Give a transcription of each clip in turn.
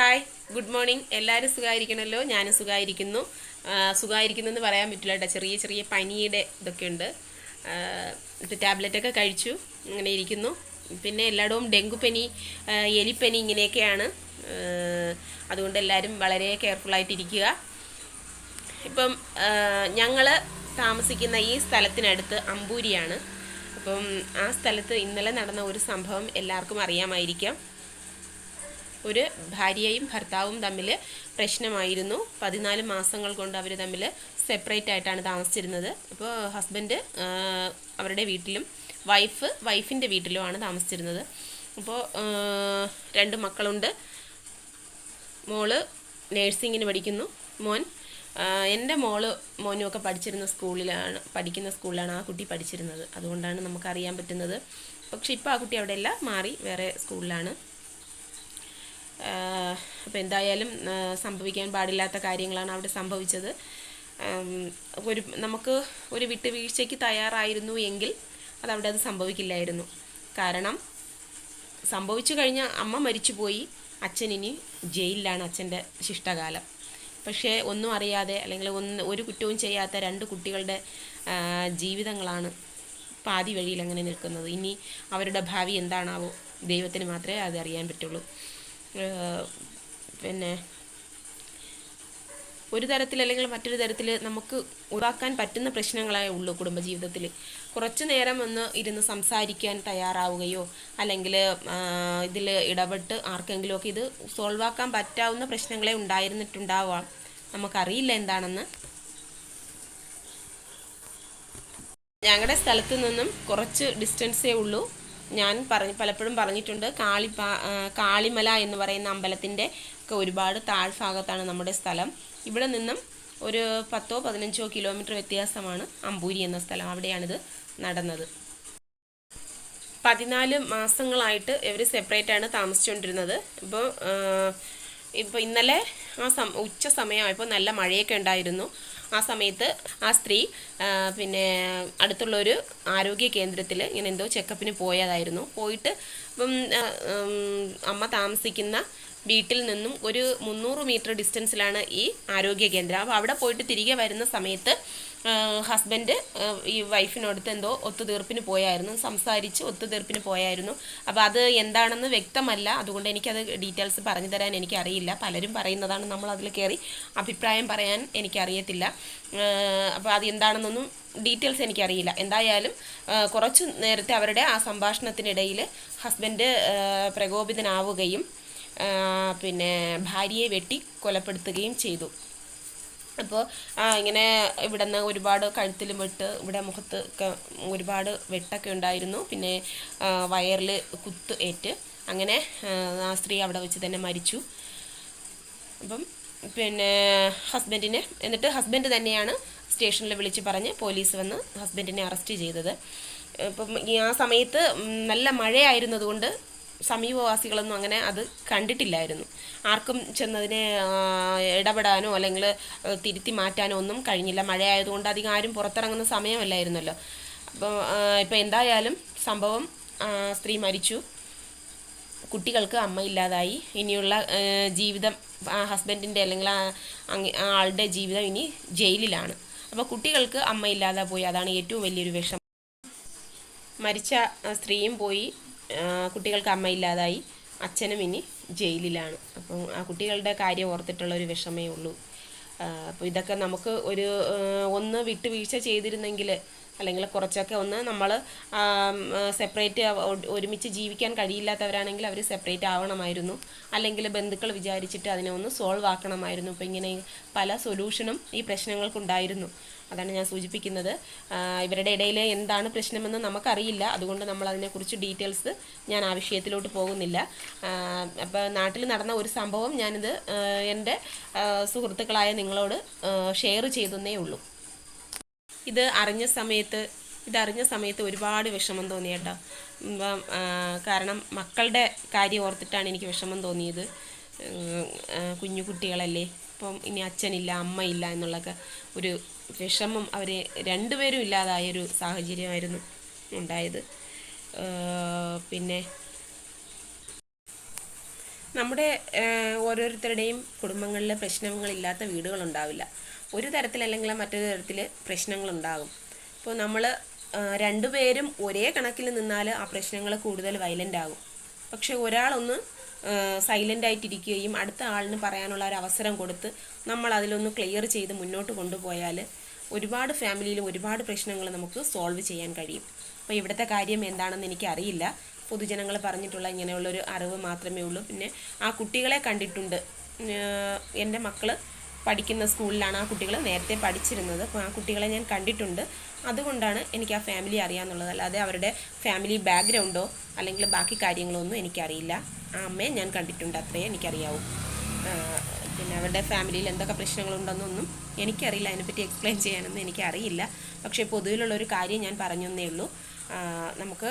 Hi good morning എല്ലാവരും സുഖമായിരിക്കണമല്ലോ ഞാനും സുഖമായിരിക്കുന്നു സുഖമായിരിക്കുന്നു എന്ന് പറയാൻ പറ്റില്ല കേട്ടോ. ചെറിയ ചെറിയ പനിയുടെ ഇതൊക്കെ ഉണ്ട്. ടാബ്ലറ്റൊക്കെ കഴിച്ചു. ഇങ്ങനെ ഇരിക്കുന്നു. പിന്നെ എല്ലായിടവും ഡെങ്കുപ്പനി പനി എലിപ്പനി ഇങ്ങനെയൊക്കെയാണ്. അതുകൊണ്ട് എല്ലാവരും വളരെ കെയർഫുള്ളായിട്ടിരിക്കുക ഇപ്പം ഞങ്ങൾ താമസിക്കുന്ന ഈ സ്ഥലത്തിനടുത്ത് അമ്പൂരിയാണ്. അപ്പം ആ സ്ഥലത്ത് ഇന്നലെ നടന്ന ഒരു സംഭവം എല്ലാവർക്കും അറിയാമായിരിക്കാം. ഒരു ഭാര്യയും ഭർത്താവും തമ്മിൽ പ്രശ്നമായിരുന്നു. പതിനാല് മാസങ്ങൾ കൊണ്ട് അവർ തമ്മിൽ സെപ്പറേറ്റ് ആയിട്ടാണ് താമസിച്ചിരുന്നത്. അപ്പോൾ ഹസ്ബൻഡ് അവരുടെ വീട്ടിലും വൈഫ് വൈഫിന്റെ വീട്ടിലുമാണ് താമസിച്ചിരുന്നത്. അപ്പോൾ രണ്ട് മക്കളുണ്ട്. മോൾ നേഴ്സിങ്ങിന് പഠിക്കുന്നു. മോൻ എന്റെ മോൾ മോനും ഒക്കെ പഠിച്ചിരുന്ന സ്കൂളിലാണ് പഠിക്കുന്ന സ്കൂളിലാണ് ആ കുട്ടി പഠിച്ചിരുന്നത്. അതുകൊണ്ടാണ് നമുക്കറിയാൻ പറ്റുന്നത്. പക്ഷെ ഇപ്പോൾ ആ കുട്ടി അവിടെയല്ല മാറി വേറെ സ്കൂളിലാണ്. അപ്പോൾ എന്തായാലും സംഭവിക്കാൻ പാടില്ലാത്ത കാര്യങ്ങളാണ് അവിടെ സംഭവിച്ചത്. ഒരു നമുക്ക് ഒരു വിട്ടുവീഴ്ചയ്ക്ക് തയ്യാറായിരുന്നു എങ്കിൽ അതവിടെ അത് സംഭവിക്കില്ലായിരുന്നു. കാരണം സംഭവിച്ചു കഴിഞ്ഞ അമ്മ മരിച്ചുപോയി അച്ഛനിനി ജയിലിലാണ് അച്ഛന്റെ ശിഷ്ടകാലം. പക്ഷേ ഒന്നും അറിയാതെ അല്ലെങ്കിൽ ഒന്ന് ഒരു കുറ്റവും ചെയ്യാത്ത രണ്ട് കുട്ടികളുടെ ജീവിതങ്ങളാണ് പാതി വഴിയിൽ അങ്ങനെ നിൽക്കുന്നത്. ഇനി അവരുടെ ഭാവി എന്താണാവോ ദൈവത്തിന് മാത്രമേ അത് അറിയാൻ പറ്റുള്ളൂ പിന്നെ ഒരു തരത്തിൽ അല്ലെങ്കിൽ മറ്റൊരു തരത്തിൽ നമുക്ക് ഒഴിവാക്കാൻ പറ്റുന്ന പ്രശ്നങ്ങളേ ഉള്ളൂ കുടുംബജീവിതത്തിൽ. കുറച്ചു നേരം ഒന്ന് ഇരുന്ന് സംസാരിക്കാൻ തയ്യാറാവുകയോ അല്ലെങ്കിൽ ഇതിൽ ഇടപെട്ട് ആർക്കെങ്കിലുമൊക്കെ ഇത് സോൾവ് ആക്കാൻ പറ്റാവുന്ന പ്രശ്നങ്ങളെ ഉണ്ടായിരുന്നിട്ടുണ്ടാവാം. നമുക്കറിയില്ല എന്താണെന്ന്. ഞങ്ങളുടെ സ്ഥലത്ത് നിന്നും കുറച്ച് ഡിസ്റ്റൻസേ ഉള്ളൂ. ഞാൻ പറഞ്ഞ് പലപ്പോഴും പറഞ്ഞിട്ടുണ്ട്. കാളിപ്പാ കാളിമല എന്ന് പറയുന്ന അമ്പലത്തിന്റെ ഒക്കെ ഒരുപാട് താഴ്ഭാഗത്താണ് നമ്മുടെ സ്ഥലം. ഇവിടെ നിന്നും ഒരു പത്തോ പതിനഞ്ചോ കിലോമീറ്റർ വ്യത്യാസമാണ് അമ്പൂരി എന്ന സ്ഥലം. അവിടെയാണിത് നടന്നത്. പതിനാല് മാസങ്ങളായിട്ട് ഇവർ സെപ്പറേറ്റ് ആണ് താമസിച്ചുകൊണ്ടിരുന്നത്. ഇപ്പോൾ ഇപ്പോൾ ഇന്നലെ ആ സം ഉച്ച സമയമായപ്പോൾ നല്ല മഴയൊക്കെ ഉണ്ടായിരുന്നു. ആ സമയത്ത് ആ സ്ത്രീ പിന്നെ പിന്നെ അടുത്തുള്ളൊരു ആരോഗ്യ കേന്ദ്രത്തിൽ ഇങ്ങനെ എന്തോ ചെക്കപ്പിന് പോയതായിരുന്നു. പോയിട്ട് ഇപ്പം അമ്മ താമസിക്കുന്ന വീട്ടിൽ നിന്നും ഒരു മുന്നൂറ് മീറ്റർ ഡിസ്റ്റൻസിലാണ് ഈ ആരോഗ്യ കേന്ദ്രം. അപ്പോൾ അവിടെ പോയിട്ട് തിരികെ വരുന്ന സമയത്ത് ഹസ്ബൻഡ് ഈ വൈഫിനടുത്ത് എന്തോ ഒത്തുതീർപ്പിന് പോയായിരുന്നു. സംസാരിച്ച് ഒത്തുതീർപ്പിന് പോയായിരുന്നു. അപ്പോൾ അത് എന്താണെന്ന് വ്യക്തമല്ല. അതുകൊണ്ട് എനിക്കത് ഡീറ്റെയിൽസ് പറഞ്ഞു തരാൻ എനിക്കറിയില്ല. പലരും പറയുന്നതാണ് നമ്മൾ അതിൽ കയറി അഭിപ്രായം പറയാൻ എനിക്കറിയത്തില്ല. അപ്പോൾ അത് എന്താണെന്നൊന്നും ഡീറ്റെയിൽസ് എനിക്കറിയില്ല. എന്തായാലും കുറച്ച് നേരത്തെ അവരുടെ ആ സംഭാഷണത്തിനിടയിൽ ഹസ്ബൻഡ് പ്രകോപിതനാവുകയും പിന്നെ ഭാര്യയെ വെട്ടി കൊലപ്പെടുത്തുകയും ചെയ്തു. അപ്പോൾ ഇങ്ങനെ ഇവിടെ നിന്ന് ഒരുപാട് കഴുത്തിലും വെട്ട് ഇവിടെ മുഖത്ത് ഒരുപാട് വെട്ടൊക്കെ ഉണ്ടായിരുന്നു. പിന്നെ വയറിൽ കുത്ത് ഏറ്റ്. അങ്ങനെ ആ, സ്ത്രീ അവിടെ വെച്ച് തന്നെ മരിച്ചു. അപ്പം പിന്നെ ഹസ്ബൻഡിനെ എന്നിട്ട് ഹസ്ബൻഡ് തന്നെയാണ് സ്റ്റേഷനിൽ വിളിച്ച് പറഞ്ഞ് പോലീസ് വന്ന് ഹസ്ബൻഡിനെ അറസ്റ്റ് ചെയ്തത്. അപ്പം ആ സമയത്ത് നല്ല മഴയായിരുന്നതുകൊണ്ട് സമീപവാസികളൊന്നും അങ്ങനെ അത് കണ്ടിട്ടില്ലായിരുന്നു. ആർക്കും ചെന്നതിനെ ഇടപെടാനോ അല്ലെങ്കിൽ തിരുത്തി മാറ്റാനോ ഒന്നും കഴിഞ്ഞില്ല. മഴയായതുകൊണ്ട് അധികം ആരും പുറത്തിറങ്ങുന്ന സമയമല്ലായിരുന്നല്ലോ. അപ്പോൾ ഇപ്പം എന്തായാലും സംഭവം സ്ത്രീ മരിച്ചു. കുട്ടികൾക്ക് അമ്മയില്ലാതായി ഇനിയുള്ള ജീവിതം ഹസ്ബൻഡിന്റെ അല്ലെങ്കിൽ ആ ആളുടെ ജീവിതം ഇനി ജയിലിലാണ്. അപ്പോൾ കുട്ടികൾക്ക് അമ്മയില്ലാതെ പോയി. അതാണ് ഏറ്റവും വലിയൊരു വിഷമം. മരിച്ച സ്ത്രീയും പോയി. കുട്ടികൾക്ക് അമ്മയില്ലാതായി അച്ഛനും ഇനി ജയിലിലാണ്. അപ്പം ആ കുട്ടികളുടെ കാര്യം ഓർത്തിട്ടുള്ള ഒരു വിഷമേ ഉള്ളൂ. അപ്പോൾ ഇതൊക്കെ നമുക്ക് ഒരു ഒന്ന് വിട്ടുവീഴ്ച ചെയ്തിരുന്നെങ്കിൽ അല്ലെങ്കിൽ കുറച്ചൊക്കെ ഒന്ന് നമ്മൾ സെപ്പറേറ്റ് ഒരുമിച്ച് ജീവിക്കാൻ കഴിയില്ലാത്തവരാണെങ്കിൽ അവർ സെപ്പറേറ്റ് ആവണമായിരുന്നു. അല്ലെങ്കിൽ ബന്ധുക്കൾ വിചാരിച്ചിട്ട് അതിനെ ഒന്ന് സോൾവ് ആക്കണമായിരുന്നു. ഇപ്പോൾ ഇങ്ങനെ പല സൊല്യൂഷനും ഈ പ്രശ്നങ്ങൾക്കുണ്ടായിരുന്നു. അതാണ് ഞാൻ സൂചിപ്പിക്കുന്നത്. ഇവരുടെ ഇടയിൽ എന്താണ് പ്രശ്നമെന്ന് നമുക്കറിയില്ല. അതുകൊണ്ട് നമ്മൾ അതിനെക്കുറിച്ച് ഡീറ്റെയിൽസ് ഞാൻ ആ വിഷയത്തിലോട്ട് പോകുന്നില്ല. അപ്പോൾ നാട്ടിൽ നടന്ന ഒരു സംഭവം ഞാനിത് എന്റെ സുഹൃത്തുക്കളായ നിങ്ങളോട് ഷെയർ ചെയ്തെന്നേ ഉള്ളൂ. ഇത് അറിഞ്ഞ സമയത്ത് ഇതറിഞ്ഞ സമയത്ത് ഒരുപാട് വിഷമം തോന്നി കേട്ടോ കാരണം മക്കളുടെ കാര്യം ഓർത്തിട്ടാണ് എനിക്ക് വിഷമം തോന്നിയത്. കുഞ്ഞു കുട്ടികളല്ലേ. ഇപ്പം ഇനി അച്ഛനില്ല അമ്മയില്ല എന്നുള്ളൊക്കെ ഒരു വിഷമം അവർ രണ്ടുപേരും ഇല്ലാതായൊരു സാഹചര്യമായിരുന്നു ഉണ്ടായത്. പിന്നെ നമ്മുടെ ഓരോരുത്തരുടെയും കുടുംബങ്ങളിലെ പ്രശ്നങ്ങളില്ലാത്ത വീടുകളുണ്ടാവില്ല. ഒരു തരത്തിലല്ലെങ്കിൽ മറ്റൊരു തരത്തിൽ പ്രശ്നങ്ങളുണ്ടാകും. ഇപ്പോൾ നമ്മൾ രണ്ടുപേരും ഒരേ കണക്കിൽ നിന്നാൽ ആ പ്രശ്നങ്ങൾ കൂടുതൽ വയലന്റ് ആകും. പക്ഷെ ഒരാളൊന്ന് സൈലന്റ് ആയിട്ടിരിക്കുകയും അടുത്ത ആളിന് പറയാനുള്ള ഒരു അവസരം കൊടുത്ത് നമ്മൾ അതിലൊന്ന് ക്ലിയർ ചെയ്ത് മുന്നോട്ട് കൊണ്ടുപോയാൽ ഒരുപാട് ഫാമിലിയിൽ ഒരുപാട് പ്രശ്നങ്ങൾ നമുക്ക് സോൾവ് ചെയ്യാൻ കഴിയും. അപ്പോൾ ഇവിടുത്തെ കാര്യം എന്താണെന്ന് എനിക്കറിയില്ല. പൊതുജനങ്ങൾ പറഞ്ഞിട്ടുള്ള ഇങ്ങനെയുള്ളൊരു അറിവ് മാത്രമേ ഉള്ളൂ. പിന്നെ ആ കുട്ടികളെ കണ്ടിട്ടുണ്ട്. എന്റെ മക്കൾ പഠിക്കുന്ന സ്കൂളിലാണ് ആ കുട്ടികൾ നേരത്തെ പഠിച്ചിരുന്നത്. അപ്പോൾ ആ കുട്ടികളെ ഞാൻ കണ്ടിട്ടുണ്ട്. അതുകൊണ്ടാണ് എനിക്ക് ആ ഫാമിലി അറിയാമെന്നുള്ളത് അല്ലാതെ അവരുടെ ഫാമിലി ബാക്ക്ഗ്രൗണ്ടോ അല്ലെങ്കിൽ ബാക്കി കാര്യങ്ങളോ ഒന്നും എനിക്കറിയില്ല. ആ അമ്മയെ ഞാൻ കണ്ടിട്ടുണ്ട്. അത്രയേ എനിക്കറിയാവൂ. പിന്നെ അവരുടെ ഫാമിലിയിൽ എന്തൊക്കെ പ്രശ്നങ്ങളുണ്ടെന്നൊന്നും എനിക്കറിയില്ല. അതിനെപ്പറ്റി എക്സ്പ്ലെയിൻ ചെയ്യാനൊന്നും എനിക്കറിയില്ല. പക്ഷേ പൊതുവിലുള്ളൊരു കാര്യം ഞാൻ പറഞ്ഞെന്നേ ഉള്ളൂ. നമുക്ക്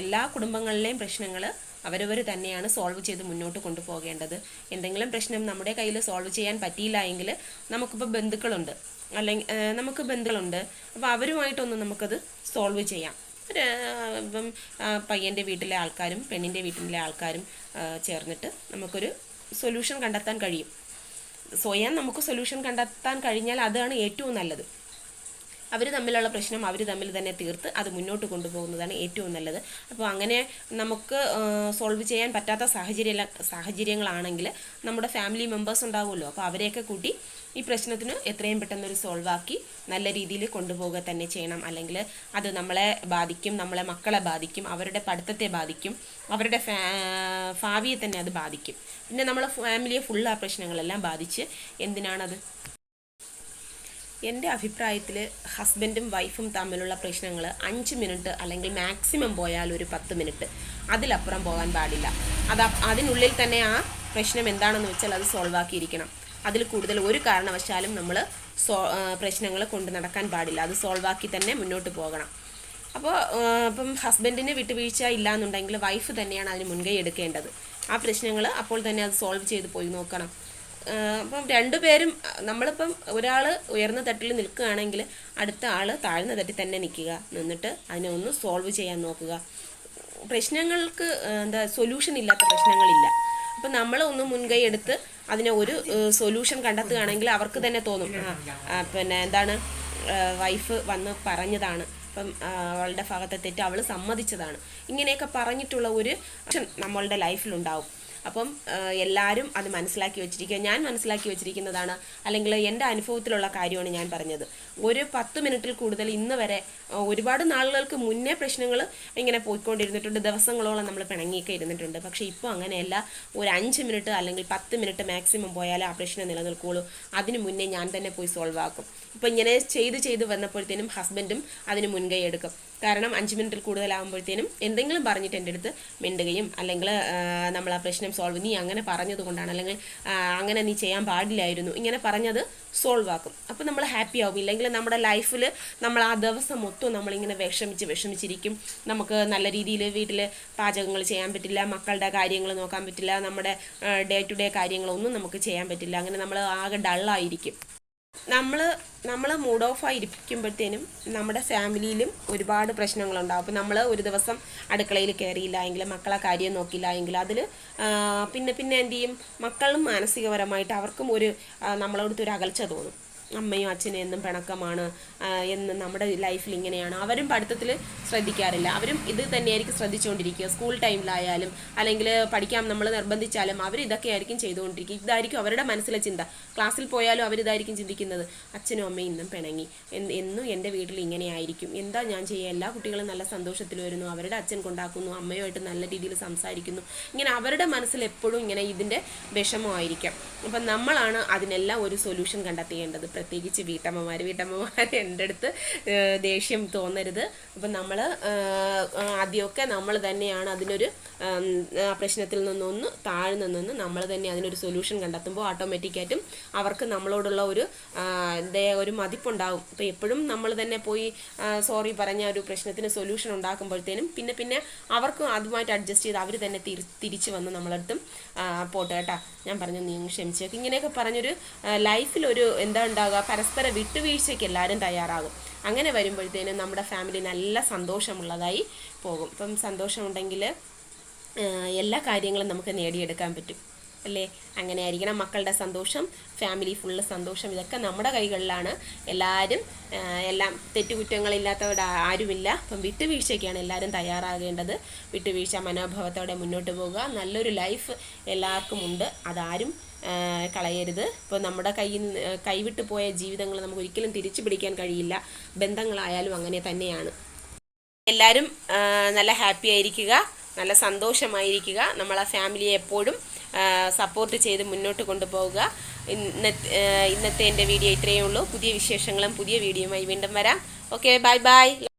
എല്ലാ കുടുംബങ്ങളിലെയും പ്രശ്നങ്ങൾ അവരവർ തന്നെയാണ് സോൾവ് ചെയ്ത് മുന്നോട്ട് കൊണ്ടുപോകേണ്ടത്. എന്തെങ്കിലും പ്രശ്നം നമ്മുടെ കയ്യിൽ സോൾവ് ചെയ്യാൻ പറ്റിയില്ല എങ്കിൽ നമുക്കിപ്പോൾ ബന്ധുക്കളുണ്ട്. അല്ലെങ്കിൽ നമുക്ക് ബന്ധുക്കളുണ്ട്. അപ്പോൾ അവരുമായിട്ടൊന്ന് നമുക്കത് സോൾവ് ചെയ്യാം. ഇപ്പം പയ്യന്റെ വീട്ടിലെ ആൾക്കാരും പെണ്ണിന്റെ വീട്ടിലെ ആൾക്കാരും ചേർന്നിട്ട് നമുക്കൊരു സൊല്യൂഷൻ കണ്ടെത്താൻ കഴിയും. സ്വയം നമുക്ക് സൊല്യൂഷൻ കണ്ടെത്താൻ കഴിഞ്ഞാൽ അതാണ് ഏറ്റവും നല്ലത്. അവർ തമ്മിലുള്ള പ്രശ്നം അവർ തമ്മിൽ തന്നെ തീർത്ത് അത് മുന്നോട്ട് കൊണ്ടുപോകുന്നതാണ് ഏറ്റവും നല്ലത്. അപ്പോൾ അങ്ങനെ നമുക്ക് സോൾവ് ചെയ്യാൻ പറ്റാത്ത സാഹചര്യ സാഹചര്യങ്ങളാണെങ്കിൽ നമ്മുടെ ഫാമിലി മെമ്പേഴ്സ് ഉണ്ടാവുമല്ലോ. അപ്പോൾ അവരെയൊക്കെ കൂട്ടി ഈ പ്രശ്നത്തിന് എത്രയും പെട്ടെന്ന് ഒരു സോൾവ് ആക്കി നല്ല രീതിയിൽ കൊണ്ടുപോവുക തന്നെ ചെയ്യണം. അല്ലെങ്കിൽ അത് നമ്മളെ ബാധിക്കും നമ്മളെ മക്കളെ ബാധിക്കും അവരുടെ പഠിത്തത്തെ ബാധിക്കും അവരുടെ ഭാവിയെ തന്നെ അത് ബാധിക്കും. പിന്നെ നമ്മളെ ഫാമിലിയെ ഫുൾ ആ പ്രശ്നങ്ങളെല്ലാം ബാധിച്ച് എന്തിനാണത്? എന്റെ അഭിപ്രായത്തിൽ ഹസ്ബൻഡും വൈഫും തമ്മിലുള്ള പ്രശ്നങ്ങൾ അഞ്ച് മിനിറ്റ് അല്ലെങ്കിൽ മാക്സിമം പോയാൽ ഒരു പത്ത് മിനിറ്റ്. അതിലപ്പുറം പോകാൻ പാടില്ല. അത് അതിനുള്ളിൽ തന്നെ ആ പ്രശ്നം എന്താണെന്ന് വെച്ചാൽ അത് സോൾവ് ആക്കിയിരിക്കണം. അതിൽ കൂടുതൽ ഒരു കാരണവശാലും നമ്മൾ സോ പ്രശ്നങ്ങൾ കൊണ്ട് നടക്കാൻ പാടില്ല. അത് സോൾവ് ആക്കി തന്നെ മുന്നോട്ട് പോകണം. അപ്പോൾ ഇപ്പം ഹസ്ബൻഡിന് വിട്ടുവീഴ്ച ഇല്ല എന്നുണ്ടെങ്കിൽ വൈഫ് തന്നെയാണ് അതിന് മുൻകൈ എടുക്കേണ്ടത്. ആ പ്രശ്നങ്ങൾ അപ്പോൾ തന്നെ അത് സോൾവ് ചെയ്ത് പോയി നോക്കണം. അപ്പം രണ്ടുപേരും നമ്മളിപ്പം ഒരാൾ ഉയർന്ന തട്ടിൽ നിൽക്കുകയാണെങ്കിൽ അടുത്ത ആൾ താഴ്ന്ന തട്ടിൽ തന്നെ നിൽക്കുക. നിന്നിട്ട് അതിനെ ഒന്ന് സോൾവ് ചെയ്യാൻ നോക്കുക. പ്രശ്നങ്ങൾക്ക് എന്താ സൊല്യൂഷൻ ഇല്ലാത്ത പ്രശ്നങ്ങളില്ല. അപ്പം നമ്മൾ ഒന്ന് മുൻകൈ എടുത്ത് അതിനെ ഒരു സൊല്യൂഷൻ കണ്ടെത്തുകയാണെങ്കിൽ അവർക്ക് തന്നെ തോന്നും. പിന്നെ എന്താണ് വൈഫ് വന്ന് പറഞ്ഞതാണ്. അപ്പം അവളുടെ ഭാഗത്തെ തെറ്റ് അവൾ സമ്മതിച്ചതാണ്. ഇങ്ങനെയൊക്കെ പറഞ്ഞിട്ടുള്ള ഒരു നമ്മളുടെ ലൈഫിലുണ്ടാവും അപ്പം എല്ലാവരും അത് മനസ്സിലാക്കി വെച്ചിരിക്കുക. ഞാൻ മനസ്സിലാക്കി വെച്ചിരിക്കുന്നതാണ് അല്ലെങ്കിൽ എന്റെ അനുഭവത്തിലുള്ള കാര്യമാണ് ഞാൻ പറഞ്ഞത്. ഒരു പത്ത് മിനിറ്റിൽ കൂടുതൽ ഇന്ന് വരെ ഒരുപാട് നാളുകൾക്ക് മുന്നേ പ്രശ്നങ്ങൾ ഇങ്ങനെ പോയിക്കൊണ്ടിരുന്നിട്ടുണ്ട്. ദിവസങ്ങളോളം നമ്മൾ പിണങ്ങിയൊക്കെ ഇരുന്നിട്ടുണ്ട്. പക്ഷേ ഇപ്പോൾ അങ്ങനെയല്ല. ഒരു അഞ്ച് മിനിറ്റ് അല്ലെങ്കിൽ പത്ത് മിനിറ്റ് മാക്സിമം പോയാലേ ആ പ്രശ്നം നിലനിൽക്കുകയുള്ളൂ അതിന് മുന്നേ ഞാൻ തന്നെ പോയി സോൾവ് ആക്കും. ഇപ്പം ഇങ്ങനെ ചെയ്ത് ചെയ്ത് വന്നപ്പോഴത്തേനും ഹസ്ബൻഡും അതിന് മുൻകൈ എടുക്കും. കാരണം അഞ്ച് മിനിറ്റിൽ കൂടുതലാകുമ്പോഴത്തേനും എന്തെങ്കിലും പറഞ്ഞിട്ട് എന്റെ അടുത്ത് മിണ്ടുകയും അല്ലെങ്കിൽ നമ്മൾ ആ പ്രശ്നം സോൾവ് നീ അങ്ങനെ പറഞ്ഞത് കൊണ്ടാണ്. അല്ലെങ്കിൽ അങ്ങനെ നീ ചെയ്യാൻ പാടില്ലായിരുന്നു. ഇങ്ങനെ പറഞ്ഞത് സോൾവ് ആക്കും. അപ്പോൾ നമ്മൾ ഹാപ്പി ആവും. ഇല്ലെങ്കിൽ നമ്മുടെ ലൈഫിൽ നമ്മൾ ആ ദിവസം മൊത്തം നമ്മളിങ്ങനെ വിഷമിച്ച് വിഷമിച്ചിരിക്കും. നമുക്ക് നല്ല രീതിയിൽ വീട്ടിൽ പാചകങ്ങൾ ചെയ്യാൻ പറ്റില്ല. മക്കളുടെ കാര്യങ്ങൾ നോക്കാൻ പറ്റില്ല. നമ്മുടെ ഡേ ടു ഡേ കാര്യങ്ങളൊന്നും നമുക്ക് ചെയ്യാൻ പറ്റില്ല. അങ്ങനെ നമ്മൾ ആകെ ഡള്ളായിരിക്കും നമ്മൾ നമ്മൾ മൂഡ് ഓഫ് ആയിരിക്കുമ്പോഴത്തേനും നമ്മുടെ ഫാമിലിയിലും ഒരുപാട് പ്രശ്നങ്ങളുണ്ടാവും. അപ്പോൾ നമ്മൾ ഒരു ദിവസം അടുക്കളയിൽ കയറിയില്ല എങ്കിൽ മക്കളെ കാര്യം നോക്കിയില്ല എങ്കിൽ അതിൽ പിന്നെ പിന്നെ എന്ത് ചെയ്യും? മക്കളും മാനസികപരമായിട്ട് അവർക്കും ഒരു നമ്മളോടത്ത് ഒരു അകൽച്ച തോന്നും. അമ്മയും അച്ഛനും എന്നും പിണക്കമാണ് എന്ന് നമ്മുടെ ലൈഫിൽ ഇങ്ങനെയാണ്. അവരും പഠിത്തത്തിൽ ശ്രദ്ധിക്കാറില്ല. അവരും ഇത് തന്നെയായിരിക്കും ശ്രദ്ധിച്ചുകൊണ്ടിരിക്കുക സ്കൂൾ ടൈമിലായാലും അല്ലെങ്കിൽ പഠിക്കാൻ നമ്മൾ നിർബന്ധിച്ചാലും അവർ ഇതൊക്കെ ആയിരിക്കും ചെയ്തുകൊണ്ടിരിക്കുക. ഇതായിരിക്കും അവരുടെ മനസ്സിലെ ചിന്ത. ക്ലാസ്സിൽ പോയാലും അവരിതായിരിക്കും ചിന്തിക്കുന്നത്. അച്ഛനും അമ്മയും ഇന്നും പിണങ്ങി. എന്നും എന്റെ വീട്ടിൽ ഇങ്ങനെയായിരിക്കും എന്താ ഞാൻ ചെയ്യുക? എല്ലാ കുട്ടികളും നല്ല സന്തോഷത്തിൽ വരുന്നു. അവരുടെ അച്ഛൻ കൊണ്ടാക്കുന്നു. അമ്മയുമായിട്ട് നല്ല രീതിയിൽ സംസാരിക്കുന്നു. ഇങ്ങനെ അവരുടെ മനസ്സിൽ എപ്പോഴും ഇങ്ങനെ ഇതിന്റെ വിഷമമായിരിക്കാം. അപ്പം നമ്മളാണ് അതിനെല്ലാം ഒരു സൊല്യൂഷൻ കണ്ടെത്തേണ്ടത്. പ്രത്യേകിച്ച് വീട്ടമ്മമാർ വീട്ടമ്മമാർ എന്റെ അടുത്ത് ദേഷ്യം തോന്നരുത്. അപ്പം നമ്മൾ ആദ്യമൊക്കെ നമ്മൾ തന്നെയാണ് അതിനൊരു പ്രശ്നത്തിൽ നിന്നൊന്ന് താഴ്ന്നു നിന്ന് നമ്മൾ തന്നെ അതിനൊരു സൊല്യൂഷൻ കണ്ടെത്തുമ്പോൾ ഓട്ടോമാറ്റിക്കായിട്ടും അവർക്ക് നമ്മളോടുള്ള ഒരു ഒരു മതിപ്പുണ്ടാവും. അപ്പോൾ എപ്പോഴും നമ്മൾ തന്നെ പോയി സോറി പറഞ്ഞ ഒരു പ്രശ്നത്തിന് സൊല്യൂഷൻ ഉണ്ടാക്കുമ്പോഴത്തേനും പിന്നെ പിന്നെ അവർക്കും അതുമായിട്ട് അഡ്ജസ്റ്റ് ചെയ്ത് അവർ തന്നെ തിരി തിരിച്ച് വന്ന് നമ്മളടുത്തും പോട്ടെ കേട്ടാ. ഞാൻ പറഞ്ഞു നീ ക്ഷമിച്ചേക്ക്. ഇങ്ങനെയൊക്കെ പറഞ്ഞൊരു ലൈഫിലൊരു എന്താ ഉണ്ടാകുക പരസ്പര വിട്ടുവീഴ്ചയ്ക്ക് എല്ലാവരും തയ്യാറാകും. അങ്ങനെ വരുമ്പോഴത്തേനും നമ്മുടെ ഫാമിലി നല്ല സന്തോഷമുള്ളതായി പോകും. ഇപ്പം സന്തോഷമുണ്ടെങ്കിൽ എല്ലാ കാര്യങ്ങളും നമുക്ക് നേടിയെടുക്കാൻ പറ്റും. അല്ലേ? അങ്ങനെ ആയിരിക്കണം മക്കളുടെ സന്തോഷം ഫാമിലി ഫുള്ള് സന്തോഷം. ഇതൊക്കെ നമ്മുടെ കൈകളിലാണ്. എല്ലാവരും എല്ലാം തെറ്റുകുറ്റങ്ങളില്ലാത്തവരുടെ ആരുമില്ല. അപ്പം വിട്ടുവീഴ്ചയ്ക്കാണ് എല്ലാവരും തയ്യാറാകേണ്ടത്. വിട്ടുവീഴ്ച മനോഭാവത്തോടെ മുന്നോട്ട് പോവുക. നല്ലൊരു ലൈഫ് എല്ലാവർക്കും ഉണ്ട്. അതാരും കളയരുത്. ഇപ്പോൾ നമ്മുടെ കയ്യിൽ കൈവിട്ട് പോയ ജീവിതങ്ങൾ നമുക്ക് ഒരിക്കലും തിരിച്ചു പിടിക്കാൻ കഴിയില്ല. ബന്ധങ്ങളായാലും അങ്ങനെ തന്നെയാണ്. എല്ലാവരും നല്ല ഹാപ്പി ആയിരിക്കുക നല്ല സന്തോഷമായിരിക്കുക. നമ്മളെ ഫാമിലിയെ എപ്പോഴും സപ്പോർട്ട് ചെയ്ത് മുന്നോട്ട് കൊണ്ടുപോവുക. ഇന്നത്തെ എന്റെ വീഡിയോ ഇത്രയേ ഉള്ളൂ. പുതിയ വിശേഷങ്ങളും പുതിയ വീഡിയോയുമായി വീണ്ടും വരാം. Okay bye bye